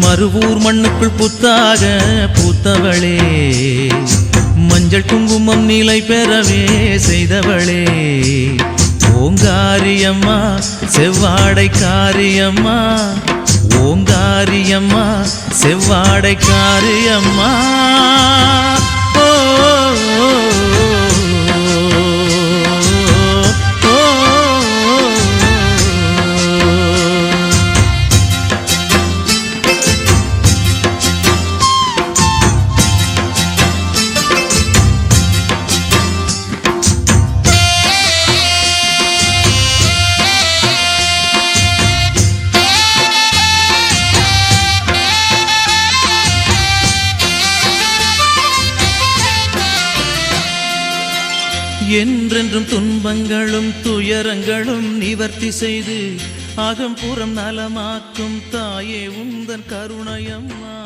மறுவூர் மண்ணுக்குள் புத்தாக பூத்தவளே. மஞ்சள் குங்குமம் நிலை பெறவே செய்தவளே. ஓங்காரியம்மா செவ்வாடை காரியம்மா. ஓங்காரியம்மா செவ்வாடை காரியம்மா. என்றென்றும் துன்பங்களும் துயரங்களும் நிவர்த்தி செய்து அகம்புறம் நலமாக்கும் தாயே உந்தன் கருணையம்மா